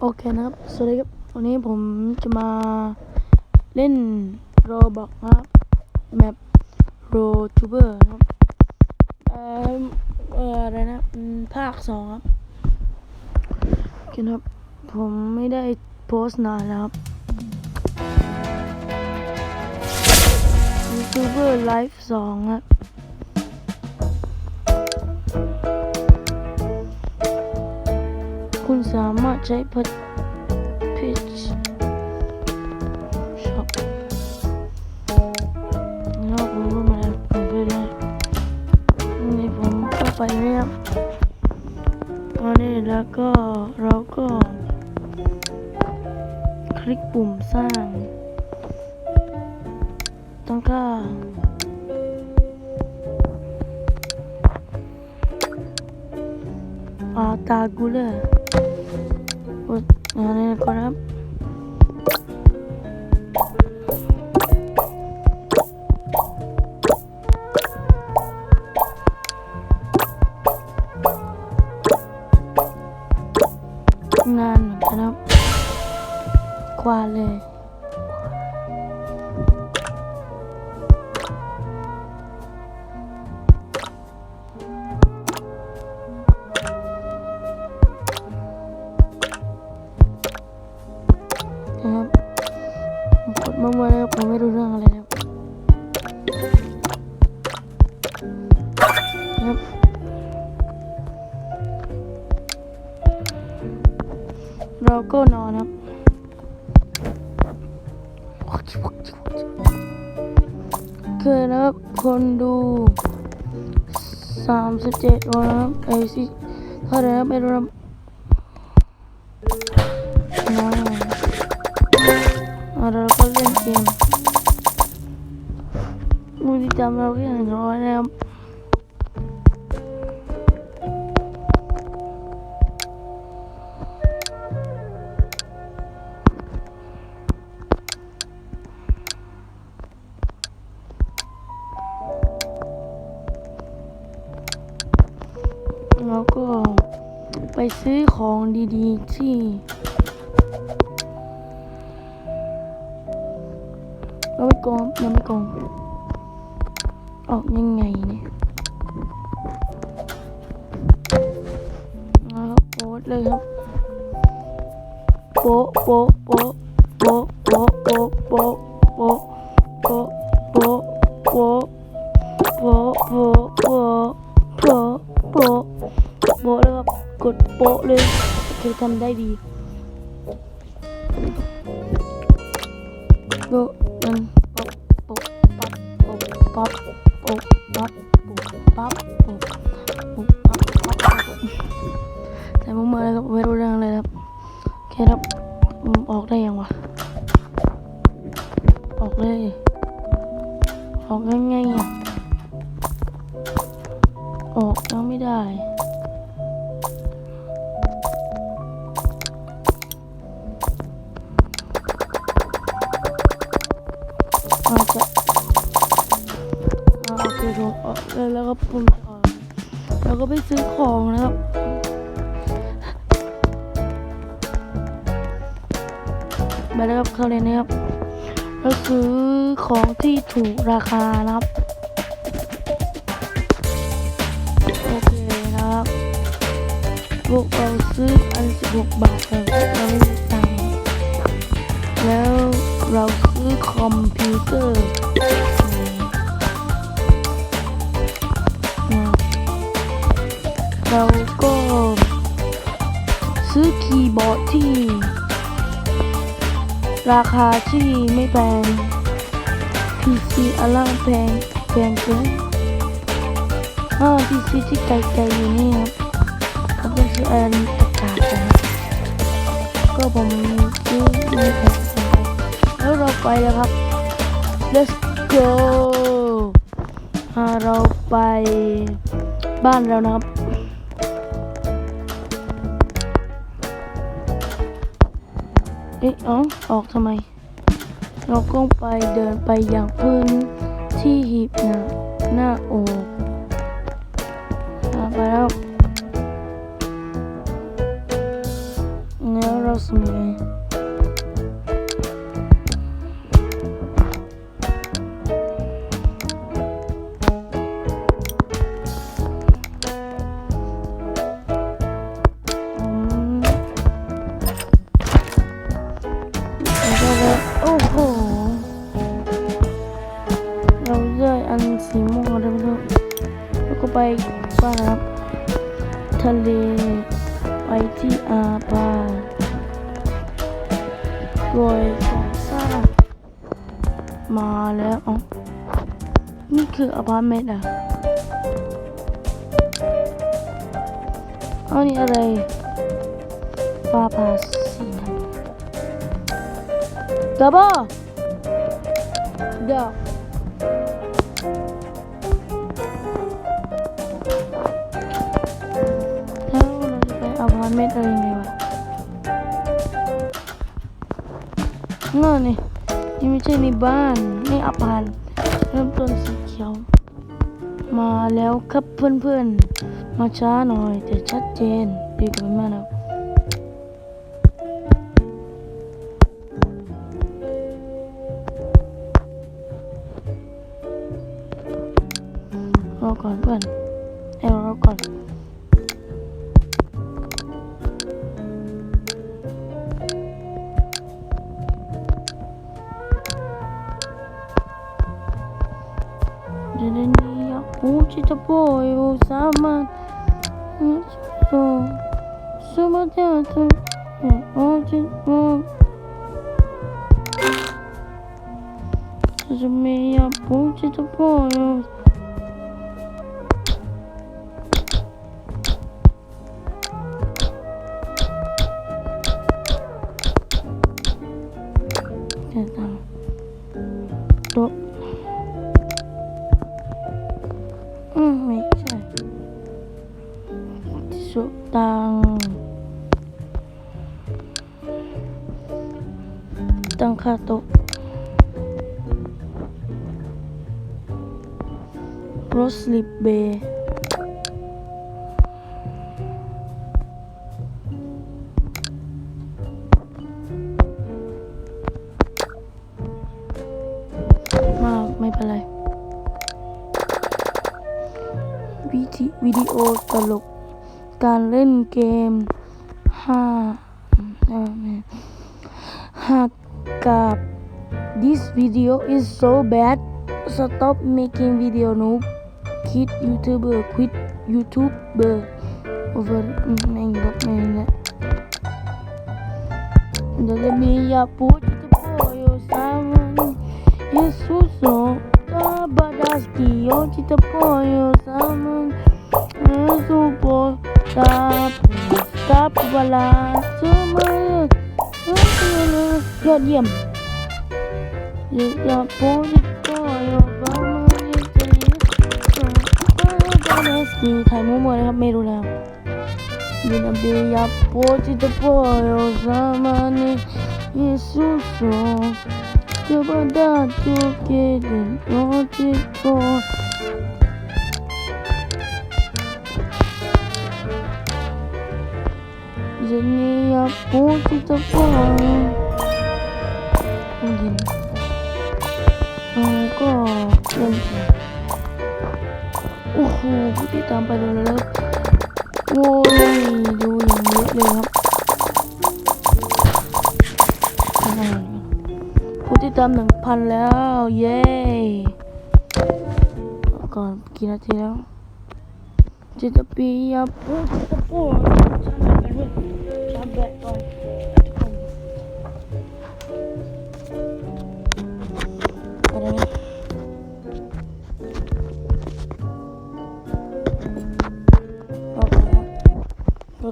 โอเคนะครับ สวัสดีครับ วันนี้ผมจะมาเล่นโรบอกนะครับแมปโรทูเบอร์ครับเอ่อเอ่ออะไรนะอืมภาคสองครับโอเคนะครับ ผมไม่ได้โพสต์นานแล้วครับยูทูบเบอร์ไลฟ์สองครับ คุณสามารถใช้พัดพิชช็อปแล้วผมรู้มาแล้วผมไปได้นี่ผมเข้าไปเนี่ยครับตอนนี้แล้วก็เราก็ คลิกปุ่มสร้างต้องก็อาตากูเลยกดอันนี้ก่อนครั 오늘 거랑 난 그냥 과를 มั่วๆแล้วผมไม่รู้เรื่องอะไรนะครับนะครับเราก็นอนครับคือนะครับคนดูสามสิบเจ็ดคนนะครับไอซีเท่าไหร่นะไม่รู้นะ เราก็เล่นเกมมือที่จำเราแค่หนึ่งร้อยนะครับแล้วก็ไปซื้อของดีๆที่ โกงยังไม่โกงออกยังไงเนี่ยนะครับโพสเลยครับโป๊ะโป๊ะโป๊ะโป๊ะโป๊ะโป๊ะโป๊ะโป๊ะโป๊ะโป๊ะโป๊ะโป๊ะโป๊ะโป๊ะโป๊ะโป๊ะโป๊ะแล้วครับกดโป๊ะเลยโอทำได้ดี ปั๊บโป๊ะปั๊บโป๊ะโป๊ะปั๊บปั๊บปั๊บแต่ผมมาแล้วครับไม่รู้เรื่องเลยครับโอเคครับออกได้ยังวะออกเลยออกง่ายๆอะออกยังไม่ได้อาจจะอ่าโอเคผมออกเลยแล้วก็ผม จะออกแล้วก็ไปซื้อของนะครับไปแล้วครับเข้าเลยนะครับแล้วซื้อของที่ถูกราคานะครับโอเคนะครับพวกเราซื้ออัน16บาทแต่เราไม่มีตังค์แล้วเราซื้อคอมพิวเตอร์ เราก็ซื้อคีย์บอร์ดที่ ราคาที่ไม่แพง PC อันล่างแพงแพงเกินอ่า PC ที่ไกลๆอยู่นี่ครับเขาเป็ซื้ออันกากๆนะครับก็ผมซื้อไม่แพงแล้วเราไปแล้วครับ let's go อ่าเราไปบ้านเรานะครับ อ๊ะอ๋อออกทำไม เราก็ไปเดินไปอย่างพื้นที่หีบหนาหน้าโอกไปแล้วแล้วเราสมัย แล้วอ๋อนี่คืออพาร์ตเมนต์อะเอานี่อะไรปาปาสีดับเบิลดี๋ยวแล้วเราจะไปอพาร์ตเมนต์อะไรยังไงวะนั่นนี่ นี่ไม่ใช่ในบ้านนี่อพารเริ่มต้นสีเขียว มาแล้วครับเพื่อนๆ มาช้าหน่อย แต่ชัดเจนดีกว่าแม่นะรอก่อนเพื่อนเอ้รอก่อน boa, eu usava sou suma teatro é, onde vou meia ponte do povo ตั้งค่าโต๊ะโรสลิปเบย์มาไม่เป็นไรวิธีวิดีโอตลก การเล่นเกมห้าเอ่อไม่หากกับ this video is so bad stop making video noob quit youtuber quit youtuber over อืมแม่งลบแม่งละเดี๋ยวจะมีอย่าพูดจะพูดอยู่สามวัน Jesus Tabadaski yo chita pollo salmon eso por tap tap เวลาเสมอยอดเยี่ยมอย่าพูดจะพ่อโยบ้ามันยิ่งจะยิ่ โยสามันเยซูส Kepada tuke dan ojeko Jadi aku tidak boleh Mungkin Aku dan Uh, putih tanpa dulu Wow, ดูอย่างเยอะเลยครับผู้ติดตามหนึ่งพันแล้ว เย้ก่อนกี่นาทีแล้วจะจะปียาปูจะปูชาร์จแบต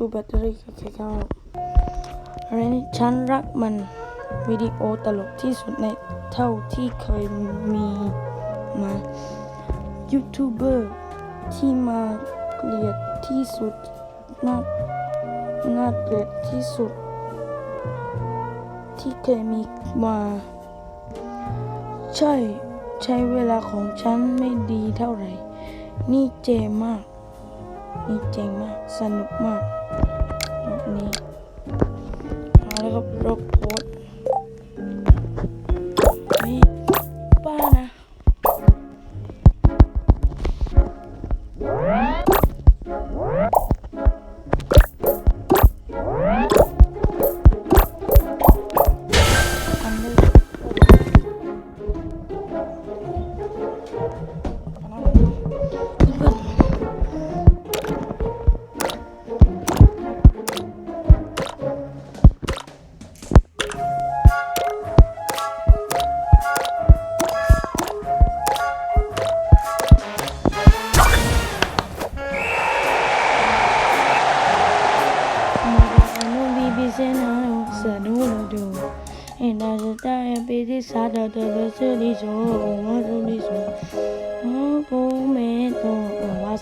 ดูแบตเตอรี่กันแค่เข้าอะไรนี่ฉันรักมันวิดีโอตลกที่สุดในเท่าที่เคยมีมายูทูบเบอร์ที่มาเกลียดที่สุดน่าน่าเกลียดที่สุด ที่เคยมีมา ใช่ใช้เวลาของฉันไม่ดีเท่าไหร่ นี่เจมาก นี่เจ๋งมาก สนุกมากรอบนี้แล้วก็รบโพส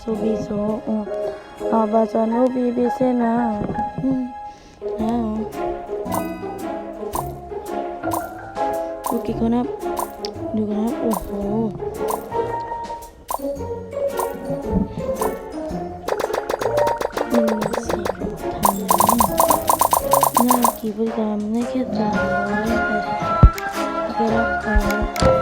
ซูบิโซโออาบาซานุบีบิเซนาดูกี่คนครับดูกันครับโอ้โหหน้ากี่บริกรรมได้แค่สามร้อยแปดสิรับการ